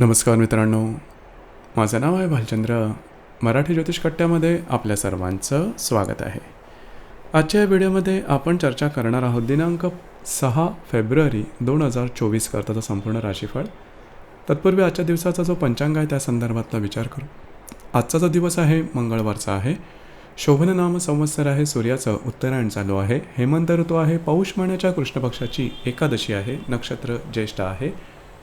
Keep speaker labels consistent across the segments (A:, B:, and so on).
A: नमस्कार मित्रांनो. माझं नाव आहे भालचंद्र. मराठी ज्योतिष कट्ट्यामध्ये आपल्या सर्वांचं स्वागत आहे. आजच्या या व्हिडिओमध्ये आपण चर्चा करणार आहोत दिनांक सहा फेब्रुवारी दोन हजार चोवीस करताचा संपूर्ण राशीफळ. तत्पूर्वी आजच्या दिवसाचा जो पंचांग आहे त्या संदर्भातला विचार करू. आजचा जो दिवस आहे मंगळवारचा आहे. शोभन नाम संवत्सर आहे सूर्याचं उत्तरायण चालू आहे. हेमंत ऋतू आहे पौष महिन्याच्या कृष्णपक्षाची एकादशी आहे नक्षत्र ज्येष्ठ आहे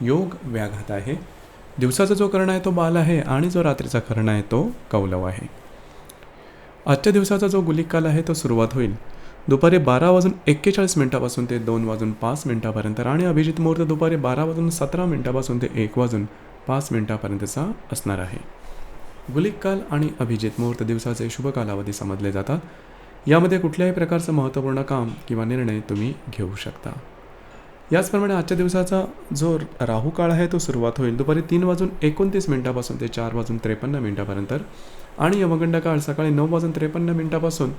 A: योग व्याघात आहे. दिवसाचा जो कर्ण आहे तो बाल आहे आणि जो रात्रीचा कर्ण आहे तो कौलव आहे. आजच्या दिवसाचा जो गुलिक काल आहे तो सुरुवात होईल. दुपारी बारा वाजून एक्केचाळीस मिनिटापासून ते दोन वाजून पाच मिनिटापर्यंत आणि अभिजित मुहूर्त दुपारी बारा वाजून सतरा मिनिटापासून ते एक वाजून पाच मिनिटापर्यंतचा असणार आहे. गुलिक काल आणि अभिजित मुहूर्त दिवसाचे शुभ कालावधी समजले जातात. यामध्ये कुठल्याही प्रकारचं महत्त्वपूर्ण काम किंवा निर्णय तुम्ही घेऊ शकता. याचप्रमाणे आजच्या दिवसाचा जो राहू काळ आहे तो सुरुवात होईल. दुपारी तीन वाजून एकोणतीस मिनिटापासून ते चार वाजून त्रेपन्न मिनिटापर्यंत. आणि यमगंड काळ सकाळी नऊ वाजून त्रेपन्न मिनिटापासून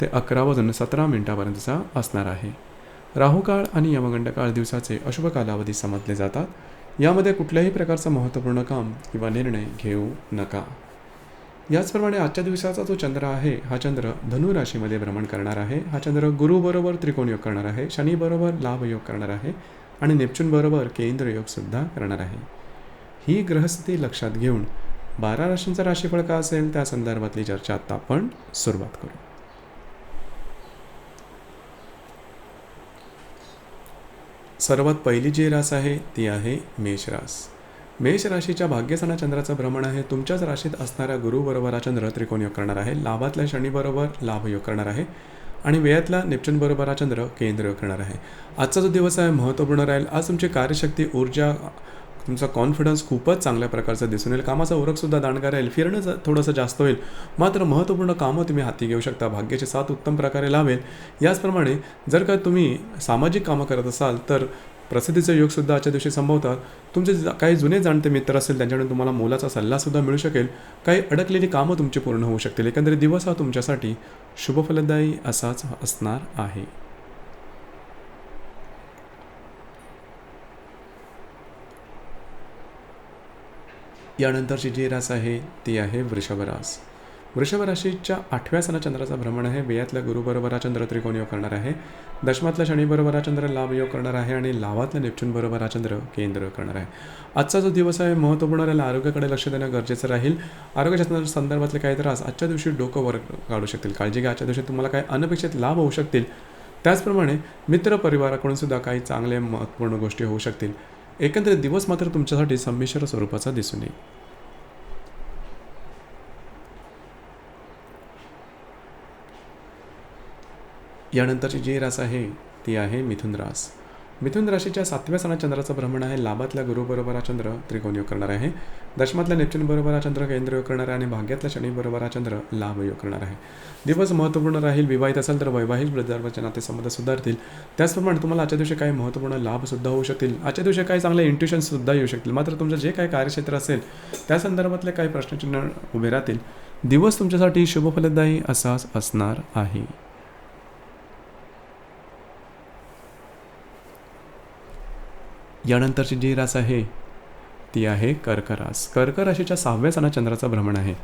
A: ते अकरा वाजून सतरा मिनिटापर्यंतचा असणार आहे. राहू काळ आणि यमगंड काळ दिवसाचे अशुभ कालावधी समजले जातात. यामध्ये कुठल्याही प्रकारचं महत्त्वपूर्ण काम किंवा निर्णय घेऊ नका. याचप्रमाणे आजच्या दिवसाचा जो चंद्र आहे हा चंद्र धनु राशीमध्ये भ्रमण करणार आहे. हा चंद्र गुरुबरोबर त्रिकोण योग करणार आहे शनीबरोबर लाभ योग करणार आहे आणि नेपच्यूनबरोबर केंद्र योगसुद्धा करणार आहे. ही ग्रहस्थिती लक्षात घेऊन बारा राशींचा राशीफळ का असेल त्या संदर्भातली चर्चा आता आपण सुरुवात करू. सर्वात पहिली जी रास आहे ती आहे मेष रास. मेष राशीच्या भाग्यसना चंद्राचं भ्रमण आहे. तुमच्याच राशीत असणाऱ्या गुरुबरोबर हा चंद्र त्रिकोण योग करणार आहे. लाभातल्या शनीबरोबर लाभ योग करणार आहे. आणि वेळातला नेपच्यून हा चंद्र केंद्र योग करणार आहे. आजचा जो दिवस आहे महत्त्वपूर्ण राहील. आज तुमची कार्यशक्ती ऊर्जा तुमचा कॉन्फिडन्स खूपच चांगल्या प्रकारचं दिसून येईल. कामाचा ओरखसुद्धा दांडगा राहील. फिरणं थोडंसं जास्त होईल. मात्र महत्त्वपूर्ण कामं तुम्ही हाती घेऊ शकता. भाग्याचे साथ उत्तम प्रकारे लाभेल याचप्रमाणे जर का तुम्ही सामाजिक कामं करत असाल तर प्रसिद्धीचे योगसुद्धा आजच्या दिवशी संभवतात तुमचे काही जुने जाणते मित्र असेल त्यांच्याकडून तुम्हाला मोलाचा सल्लासुद्धा मिळू शकेल. काही अडकलेली कामं तुमची पूर्ण होऊ शकतील. एकंदरीत दिवस हा तुमच्यासाठी शुभफलदायी असाच असणार आहे. यानंतरची जी रास आहे ती आहे वृषभ रास. वृषभ राशीच्या आठव्या सणा चंद्राचा भ्रमण आहे. वेयातल्या गुरुबरोबर हा चंद्र त्रिकोण योग करणार आहे. दशमातल्या शनीबरोबर हा चंद्र लाभ योग करणार आहे आणि लाभातल्या नेपच्यून हा चंद्र केंद्र योग करणार आहे. आजचा जो दिवस आहे महत्त्वपूर्ण राहिला. आरोग्याकडे लक्ष देणं गरजेचं राहील. आरोग्याच्या संदर्भातले काही त्रास आजच्या दिवशी डोकं वर काढू शकतील. काळजी घ्या. आजच्या दिवशी तुम्हाला काही अनपेक्षित लाभ होऊ शकतील. त्याचप्रमाणे मित्रपरिवाराकडून सुद्धा काही चांगले महत्त्वपूर्ण गोष्टी होऊ शकतील. एकंदरीत दिवस मात्र तुमच्यासाठी संमिश्र स्वरूपाचा दिसून येईल. यानंतरची जी रास आहे ती आहे मिथुन रास. मिथुन राशीच्या सातव्या सणात चंद्राचं भ्रमण आहे. लाभातल्या गुरुबरोबर हा चंद्र त्रिकोण योग करणार आहे. दशमातल्या नेपच्यून बरोबर हा चंद्र केंद्र योग करणार आहे आणि भाग्यातल्या शनी बरोबर हा चंद्र लाभ योग करणार आहे. दिवस महत्त्वपूर्ण राहील विवाहित असेल तर वैवाहिक वृद्धार्वाचे नातेसंबंध सुधारतील. त्याचप्रमाणे तुम्हाला आजच्या दिवशी काही महत्त्वपूर्ण लाभसुद्धा होऊ शकतील. आजच्या दिवशी काही चांगले इंट्युशनसुद्धा येऊ शकतील. मात्र तुमचं जे काही कार्यक्षेत्र असेल त्या संदर्भातले काही प्रश्नचिन्ह उभे राहतील. दिवस तुमच्यासाठी शुभफलदायी असाच असणार आहे. यानंतरची जी रास आहे ती आहे कर्करास कर्क राशीच्या सहाव्या सणा चंद्राचं भ्रमण आहे.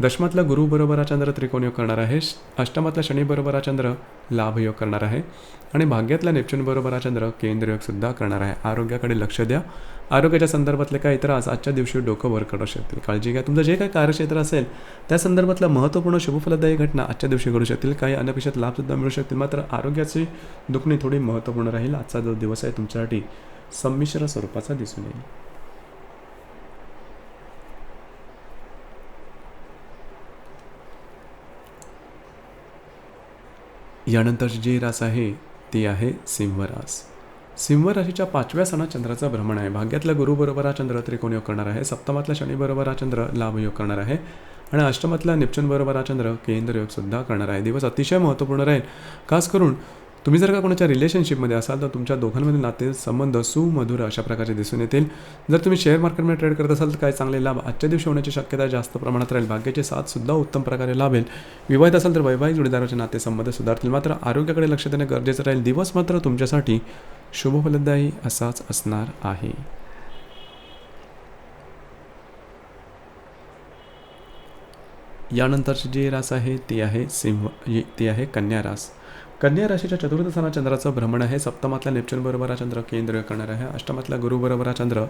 A: दशमातला गुरु बरोबर हा चंद्र त्रिकोणयोग करणार आहे श- अष्टमातला शनी बरोबर हा चंद्र लाभयोग करणार आहे आणि भाग्यातला नेपच्यून बरोबर हा चंद्र केंद्रयोगसुद्धा करणार आहे. आरोग्याकडे लक्ष द्या. आरोग्याच्या संदर्भातले काही त्रास आजच्या दिवशी डोकं वर करू शकतील. काळजी घ्या. तुमचं जे काही कार्यक्षेत्र असेल त्या संदर्भातलं महत्त्वपूर्ण शुभफलदायी घटना आजच्या दिवशी घडू शकतील. काही अनपेक्षित लाभसुद्धा मिळू शकतील. मात्र आरोग्याची दुखणी थोडी महत्त्वपूर्ण राहील. आजचा जो दिवस आहे तुमच्यासाठी संमिश्र स्वरूपाचा दिसून येईल. यानंतर जी रास आहे ती आहे सिंहरास. सिंहराशीच्या सिंह राशीच्या पाचव्या सणात चंद्राचा भ्रमण आहे. भाग्यातल्या गुरुबरोबर हा चंद्र त्रिकोण योग करणार आहे. सप्तमातल्या शनीबरोबर हा चंद्र लाभ योग करणार आहे. आणि अष्टमातल्या नेपच्यून बरोबर हा चंद्र केंद्र योग सुद्धा करणार आहे. दिवस अतिशय महत्त्वपूर्ण राहील. खास करून तुम्ही जर का कोणाच्या रिलेशनशिपमध्ये असाल तर तुमच्या दोघांमध्ये नाते संबंध सुमधुर अशा प्रकारचे दिसून येतील. जर तुम्ही शेअर मार्केटमध्ये ट्रेड करत असाल तर काय चांगले लाभ आजच्या दिवशी होण्याची शक्यता जास्त प्रमाणात राहील. भाग्याचे साथसुद्धा उत्तम प्रकारे लाभेल. विवाहित असाल तर वैवाहिक जोडीदाराचे नातेसंबंध सुधारतील. मात्र आरोग्याकडे लक्ष देणं गरजेचं राहील. दिवस मात्र तुमच्यासाठी शुभफलदायी असाच असणार आहे. यानंतरची जी रास आहे ती आहे सिंह ती आहे कन्या रास. कन्या राशीच्या चतुर्थ स्थानात चंद्राचं भ्रमण आहे. सप्तमातल्या नेपच्यून बरोबर हा चंद्र केंद्र करणार आहे. अष्टमातल्या गुरुबरोबर हा चंद्र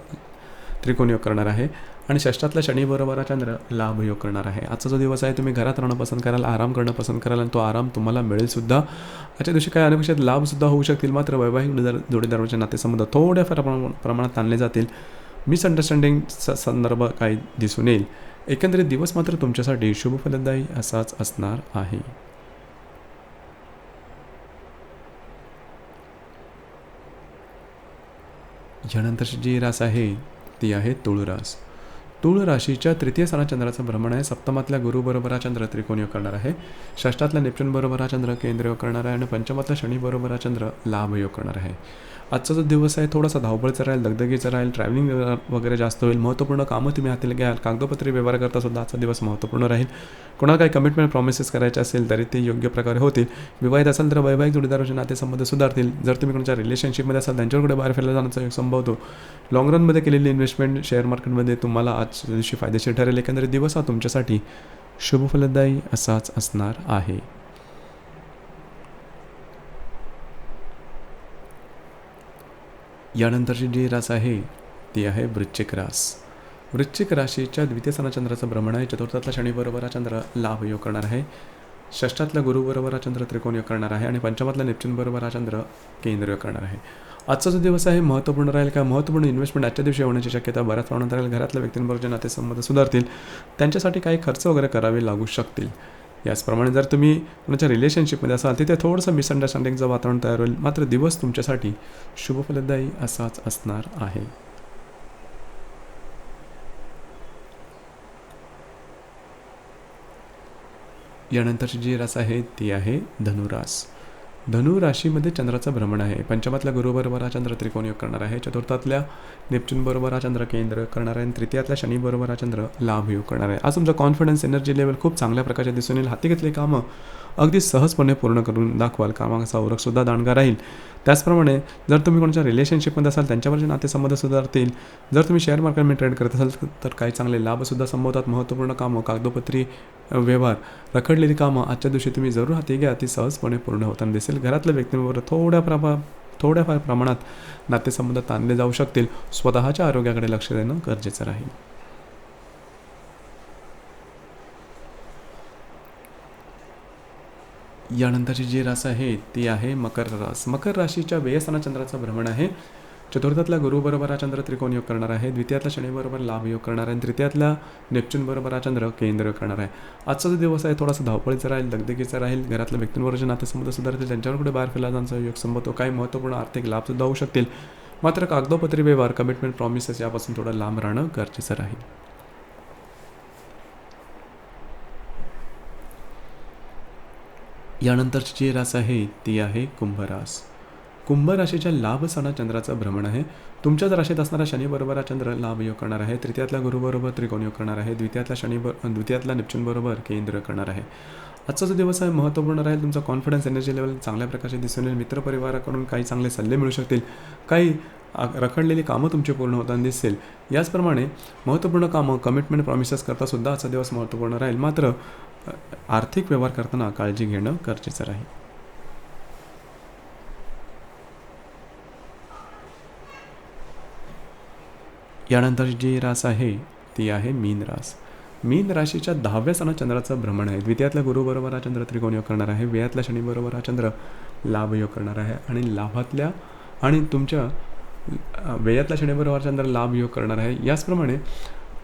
A: त्रिकोण योग करणार आहे. आणि षष्टातल्या शनीबरोबर हा चंद्र लाभ योग करणार आहे. आजचा जो दिवस आहे तुम्ही घरात राहणं पसंत कराल आराम करणं पसंत कराल आणि तो आराम तुम्हाला मिळेलसुद्धा आजच्या दिवशी काही अनपेक्षित लाभसुद्धा होऊ शकतील. मात्र वैवाहिक जोडीदारांचे नातेसंबंध थोड्याफार प्रमाणात ताणले जातील. मिसअंडरस्टँडिंग संदर्भ काही दिसून येईल. एकंदरीत दिवस मात्र तुमच्यासाठी शुभफलदायी असाच असणार आहे. ह्यानंतरची जी रास आहे ती आहे तुळ रास तुळ राशीच्या तृतीय स्थानात चंद्राचं भ्रमण आहे. सप्तमातल्या गुरुबरोबर हा चंद्र त्रिकोण योग करणार आहे. षष्टातल्या नेपच्यून बरोबर हा चंद्र केंद्र योग करणार आहे आणि पंचमातल्या शनी बरोबर हा चंद्र लाभ योग करणार आहे. आजचा जो दिवस आहे थोडासा धावपळचा राहील दगदगीचा राहील ट्रॅव्हलिंग वगैरे जास्त होईल. महत्त्वपूर्ण कामं तुम्ही हाती घ्याल. कागदोपत्री व्यवहार करता सुद्धा आजचा दिवस महत्त्वपूर्ण राहील. कोणाला काही कमिटमेंट प्रॉमिसेस करायचे असेल तरी ते योग्य प्रकारे होतील. विवाहित असेल तर वैवाहिक जोडीदारांचे नातेसंबंध सुधारतील. जर तुम्ही कोणाच्या रिलेशनशिपमध्ये असाल त्यांच्याकडे बाहेर फिरायला जाण्याचा एक संभवतो होतो. रनमध्ये केलेली इन्व्हेस्टमेंट शेअर मार्केटमध्ये तुम्हाला आज आजच्या दिवशी फायदेशीर ठरेल. एकंदरीत दिवस हा तुमच्यासाठी शुभफलदायी असाच असणार आहे. यानंतरची जी रास आहे ती आहे वृश्चिक रास. वृश्चिक राशीच्या द्वितीय स्थानात चंद्राचं भ्रमण आहे. चतुर्थातला शनीबरोबर हा चंद्र लाभ योग करणार आहे. षष्ठातल्या गुरुबरोबर हा चंद्र त्रिकोण योग करणार आहे. आणि पंचमातला नेपच्यून बरोबर हा चंद्र केंद्र योग करणार आहे. आजचा जो दिवस आहे महत्त्वपूर्ण राहील का? महत्त्वपूर्ण इन्व्हेस्टमेंट आजच्या दिवशी होण्याची शक्यता बऱ्याच प्रमाणात राहील. घरातल्या व्यक्तींबरोबर जे नातेसंबंध सुधारतील त्यांच्यासाठी काही खर्च वगैरे करावे लागू शकतील. याचप्रमाणे जर तुम्ही कोणाच्या रिलेशनशिपमध्ये असाल तिथे थोडंसं मिसअंडरस्टँडिंगचं वातावरण तयार होईल मात्र दिवस तुमच्यासाठी शुभफलदायी असाच असणार आहे. यानंतरची जी रास आहे ती आहे धनुरास. धनु राशीमध्ये चंद्राचं भ्रमण आहे. पंचमातल्या गुरुबरोबर हा चंद्र त्रिकोण योग करणार आहे. चतुर्थातल्या नेपच्यूनबरोबर हा चंद्र केंद्र करणार आहे. आणि तृतीयातल्या शनीबरोबर हा चंद्र लाभ योग करणार आहे. आज तुमचा कॉन्फिडन्स एनर्जी लेवल खूप चांगल्या प्रकारचे दिसून येईल. हाती घेतली कामं अगदी सहजपणे पूर्ण करून दाखवाल. कामाचा ओळखसुद्धा दांडगा राहील. त्याचप्रमाणे जर तुम्ही कोणाच्या रिलेशनशिपमध्ये असाल त्यांच्यावरचे नातेसंबंध सुधारतील. जर तुम्ही शेअर मार्केटमध्ये ट्रेड करत असाल तर काही चांगले लाभसुद्धा संभवतात. महत्त्वपूर्ण कामं कागदोपत्री व्यवहार रखडलेली कामं आजच्या दिवशी तुम्ही जरूर हाती घ्या. ती सहजपणे पूर्ण होताना दिसेल. घरातल्या व्यक्तींबरोबर थोड्या प्रभा थोड्याफार प्रमाणात नातेसंबंध ताणले जाऊ शकतील. स्वतःच्या आरोग्याकडे लक्ष देणं गरजेचं राहील. यानंतरची जी रास आहे ती आहे मकर रास. मकर राशीच्या व्ययस्थाना चंद्राचा भ्रमण आहे. चतुर्थातल्या गुरुबरोबर हा चंद्र त्रिकोण योग करणार आहे. द्वितीयातल्या शनीबरोबर लाभ योग करणार आहे. आणि तृतीयातल्या नेपच्यूनबरोबर हा चंद्र केंद्र योग करणार आहे. आजचा जो दिवस आहे थोडासा धावपळीचा राहील दगदगीचा राहील. घरातल्या व्यक्तींबरोबर नातेसंबंध सुधारतील त्यांच्यावर कुठे बाहेर फिरला जाण्याचा योग संभवतो काही महत्त्वपूर्ण आर्थिक लाभसुद्धा होऊ शकतील. मात्र कागदोपत्री व्यवहार कमिटमेंट प्रॉमिसेस यापासून थोडं लांब राहणं गरजेचं राहील. यानंतरची जी रास आहे ती आहे कुंभरास. कुंभ राशीच्या लाभ सणा चंद्राचं भ्रमण आहे. तुमच्याच राशीत असणारा शनीबरोबर हा चंद्र लाभ योग करणार आहे. तृतीयातल्या गुरुबरोबर त्रिकोण योग करणार आहे. द्वितीयातला शनी द्वितीयातला द्वितीयातल्या केंद्र करणार आहे. आजचा जो दिवस आहे महत्त्वपूर्ण राहील तुमचा कॉन्फिडन्स एनर्जी लेवल चांगल्या प्रकारचे दिसून येईल. मित्रपरिवाराकडून काही चांगले सल्ले मिळू शकतील. काही रखडलेली कामं तुमची पूर्ण होताना दिसेल. याचप्रमाणे महत्त्वपूर्ण कामं कमिटमेंट प्रॉमिसेस करता सुद्धा आजचा दिवस महत्त्वपूर्ण राहील. मात्र आर्थिक व्यवहार करताना काळजी घेणं गरजेचं राहील. यानंतर जी रास आहे ती आहे मीन रास. मीन राशीच्या दहाव्या स्थानात चंद्राचं भ्रमण आहे. द्वितीयातल्या गुरुबरोबर हा चंद्र त्रिकोण योग करणार आहे. व्ययातल्या शनीबरोबर हा चंद्र लाभ योग करणार आहे. आणि लाभातल्या आणि तुमच्या व्ययातल्या शनीबरोबर चंद्र लाभ योग करणार आहे. याचप्रमाणे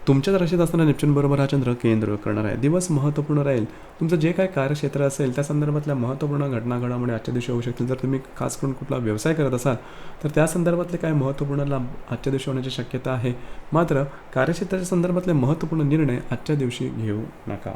A: तुमच्याच राशीत असताना नेपच्यून बरोबर हा चंद्र केंद्र करणार आहे. दिवस महत्त्वपूर्ण राहील. तुमचं जे काय कार्यक्षेत्र असेल त्या संदर्भातल्या महत्त्वपूर्ण घटना घडामोडी आजच्या दिवशी होऊ शकतील. जर तुम्ही खास करून कुठला व्यवसाय करत असाल तर त्या संदर्भातले काय महत्त्वपूर्ण लाभ आजच्या दिवशी होण्याची शक्यता आहे. मात्र कार्यक्षेत्राच्या संदर्भातले महत्त्वपूर्ण निर्णय आजच्या दिवशी घेऊ नका.